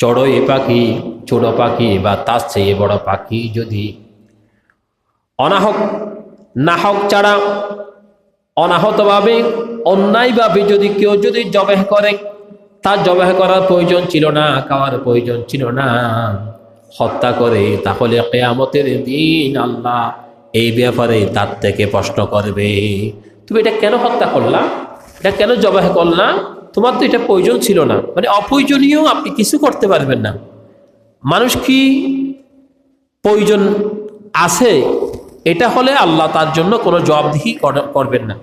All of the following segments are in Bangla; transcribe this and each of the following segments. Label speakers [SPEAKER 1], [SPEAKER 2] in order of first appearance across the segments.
[SPEAKER 1] চড়ই পাখি ছোট পাখি বা তার চেয়ে বড় পাখি যদি অনাহক, নাহক ছাড়া অনাহতভাবে অন্যায়ভাবে যদি কেউ যদি জবেহ করে, তার জবেহ করার প্রয়োজন ছিল না, খাওয়ার প্রয়োজন ছিল না। হত্যা করে তাহলে কেয়ামতের দিন আল্লাহ এই ব্যাপারে তার থেকে প্রশ্ন করবে। তুমি এটা কেন হত্যা করলা? এটা কেন জবাহ করলা? তোমার তো এটা প্রয়োজন ছিল না। মানে অপ্রয়োজনীয় আপনি কিছু করতে পারবেন না। মানুষ কি প্রয়োজন আছে, এটা হলে আল্লাহ তার জন্য কোনো জবাবদিহি কর- করবেন না।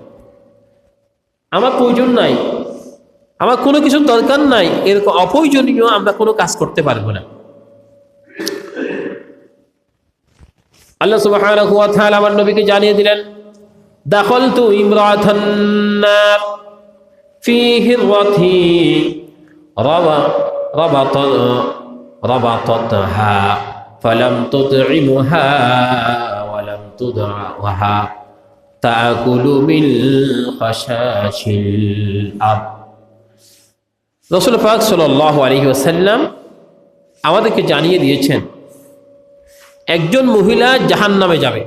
[SPEAKER 1] আমার প্রয়োজন নাই। আমার কোনো কিছুর দরকার নাই। এরকম অপ্রয়োজনীয় আমরা কোনো কাজ করতে পারব না। আল্লাহ তাআলা আমার নবীকে জানিয়ে দিলেন, দাখলতু ইমরাতান নার হিররাতি রাবা, রাবাত রাবাতাতহা ফালাম তুদঈমুহা ওয়ালাম তুদআহা তাকুলু মিল খাশাশিল আরদ রসুল পাক সাল্লাল্লাহু আলাইহি ওয়াসাল্লাম আমাদেরকে জানিয়ে দিয়েছেন, একজন মহিলা জাহান নামে যাবে।